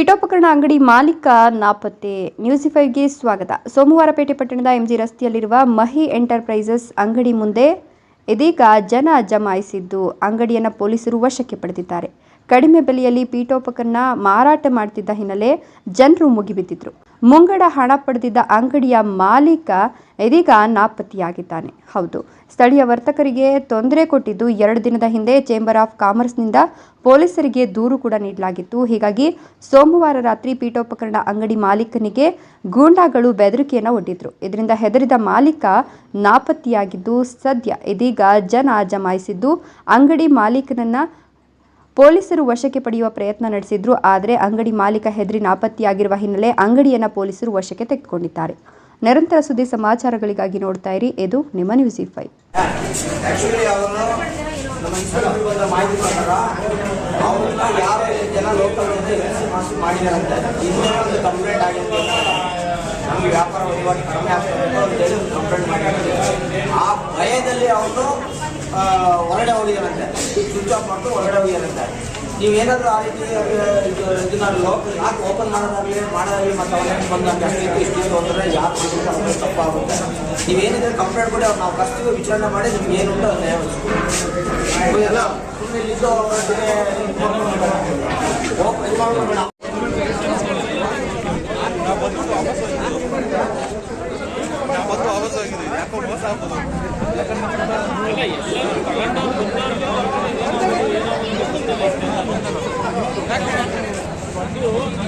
ಪೀಠೋಪಕರಣ ಅಂಗಡಿ ಮಾಲೀಕ ನಾಪತ್ತೆ ನ್ಯೂಸಿ ಫೈವ್ಗೆ ಸ್ವಾಗತ. ಸೋಮವಾರಪೇಟೆ ಪಟ್ಟಣದ ಎಂಜಿ ರಸ್ತೆಯಲ್ಲಿರುವ ಮಹಿ ಎಂಟರ್ಪ್ರೈಸಸ್ ಅಂಗಡಿ ಮುಂದೆ ಇದೀಗ ಜನ ಜಮಾಯಿಸಿದ್ದು ಅಂಗಡಿಯನ್ನು ಪೊಲೀಸರು ವಶಕ್ಕೆ ಪಡೆದಿದ್ದಾರೆ. ಕಡಿಮೆ ಬೆಲೆಯಲ್ಲಿ ಪೀಠೋಪಕರಣ ಮಾರಾಟ ಮಾಡ್ತಿದ್ದ ಹಿನ್ನೆಲೆ ಜನರು ಮುಗಿಬಿದ್ದಿದ್ರು. ಮುಂಗಡ ಹಣ ಪಡೆದಿದ್ದ ಅಂಗಡಿಯ ಮಾಲೀಕ ಇದೀಗ ನಾಪತ್ತೆಯಾಗಿದ್ದಾನೆ. ಹೌದು, ಸ್ಥಳೀಯ ವರ್ತಕರಿಗೆ ತೊಂದರೆ ಕೊಟ್ಟಿದ್ದು ಎರಡು ದಿನದ ಹಿಂದೆ ಚೇಂಬರ್ ಆಫ್ ಕಾಮರ್ಸ್ನಿಂದ ಪೊಲೀಸರಿಗೆ ದೂರು ಕೂಡ ನೀಡಲಾಗಿತ್ತು. ಹೀಗಾಗಿ ಸೋಮವಾರ ರಾತ್ರಿ ಪೀಠೋಪಕರಣ ಅಂಗಡಿ ಮಾಲೀಕನಿಗೆ ಗೂಂಡಾಗಳು ಬೆದರಿಕೆಯನ್ನು ಒಡ್ಡಿದ್ರು. ಇದರಿಂದ ಹೆದರಿದ ಮಾಲೀಕ ನಾಪತ್ತೆಯಾಗಿದ್ದು, ಸದ್ಯ ಇದೀಗ ಜನ ಜಮಾಯಿಸಿದ್ದು, ಅಂಗಡಿ ಮಾಲೀಕನನ್ನ ಪೊಲೀಸರು ವಶಕ್ಕೆ ಪಡೆಯುವ ಪ್ರಯತ್ನ ನಡೆಸಿದ್ರು. ಆದರೆ ಅಂಗಡಿ ಮಾಲೀಕ ಹೆದರಿ ನಾಪತ್ತೆಯಾಗಿರುವ ಹಿನ್ನೆಲೆ ಅಂಗಡಿಯನ್ನ ಪೊಲೀಸರು ವಶಕ್ಕೆ ತೆಗೆದುಕೊಂಡಿದ್ದಾರೆ. ನಿರಂತರ ಸುದ್ದಿ ಸಮಾಚಾರಗಳಿಗಾಗಿ ನೋಡ್ತಾ ಇರಿ. ಇದು ನಿಮ್ಮ ನ್ಯೂಸ್ ಫೈ ಆ್ಯಕ್ಚುಲಿ ಅವರು ನಮ್ಮ ಇನ್ಸ್ಪೆಕ್ಟರ್ ಬಂದ ಮಾಹಿತಿ ಪ್ರಕಾರ ಅವ್ರನ್ನ ಯಾರು ಜನ ಲೋಕಲ್ ಜನ ಎಲ್ ಮಾಸಿ ಮಾಡಿದಾರಂತೆ ಹಿಂದೆ ಒಂದು ಕಂಪ್ಲೇಂಟ್ ಆಗಿದೆ ನಮಗೆ ವ್ಯಾಪಾರ ವಹಿವಾಟು ಕಡಿಮೆ ಆಗ್ತದೆ ಕಂಪ್ಲೇಂಟ್ ಮಾಡಿದ್ದಾರೆ. ಆ ಭಯದಲ್ಲಿ ಹೋಗಿದಾರಂತೆ ಸ್ವಿಚ್ ಆಫ್ ಮಾಡ್ಕೊಂಡು ಹೊರಗಡೆ ನೀವೇನಾದ್ರೂ ಆ ರೀತಿ ಇದನ್ನ ಲೋಕ ಯಾಕೆ ಓಪನ್ ಮಾಡೋದಾಗಲಿ ಮಾಡೋದಾಗಲಿ ಮತ್ತು ಅವ್ರಿಗೆ ಬಂದು ಜಾಸ್ತಿ ಅಷ್ಟು ಇಷ್ಟು ಅಂದರೆ ಯಾರು ಮಾಡಿದ್ರೆ ತಪ್ಪಾಗುತ್ತೆ. ನೀವೇನಿದ್ರೆ ಕಂಪ್ಲೇಂಟ್ ಕೊಡಿ ಅವ್ರು ನಾವು ಕಸ್ಟಿಗೆ ವಿಚಾರಣೆ ಮಾಡಿ ನಿಮ್ಗೆ ಏನು ಉಂಟು ಅದನ್ನ ಎಲ್ಲ ಸುಮ್ಮನೆ ಇಲ್ಲಿದ್ದು ಅವ್ರಿಗೆ ಓಪನ್ ಇದು ನಾವು ಯಾಕೋ ಮೋಸ ಆಗ್ಬೋದು. 요.